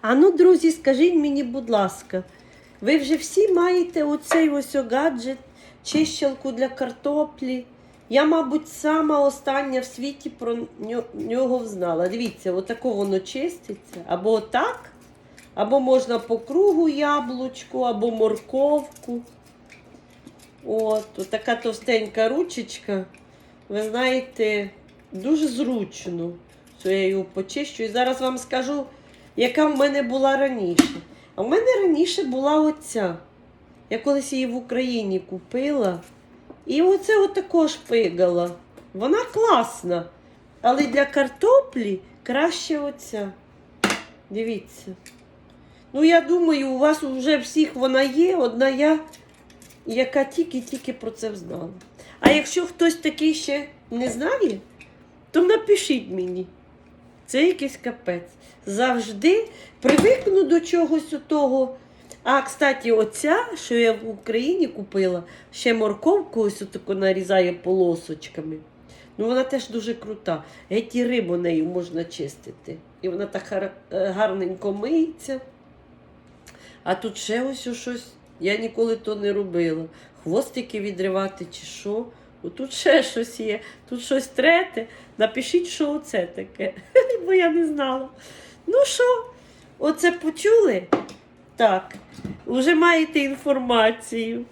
А ну, друзі, скажіть мені, будь ласка, ви вже всі маєте оцей ось гаджет, чищалку для картоплі. Я, мабуть, сама остання в світі про нього взнала. Дивіться, отако воно чиститься. Або отак, або можна по кругу яблучку, або морковку. От, така товстенька ручечка. Ви знаєте, дуже зручно, що я його почищу. І зараз вам скажу, яка в мене була раніше. А в мене раніше була оця. Я колись її в Україні купила. І оце отако шпигала. Вона класна. Але для картоплі краще оця. Дивіться. Ну, я думаю, у вас вже всіх вона є, одна я, яка тільки-тільки про це знала. А якщо хтось такий ще не знає, то напишіть мені. Це якийсь капець. Завжди привикну до чогось того. А, кстати, оця, що я в Україні купила, ще морковку ось отако нарізає полосочками. Ну, вона теж дуже крута. Геть і рибу нею можна чистити. І вона так е, гарненько миється. А тут ще ось щось. Я ніколи то не робила. Хвостики відривати чи що. Тут ще щось є, тут щось трете. Напишіть, що оце таке. Бо я не знала. Ну що, оце почули? Так, вже маєте інформацію.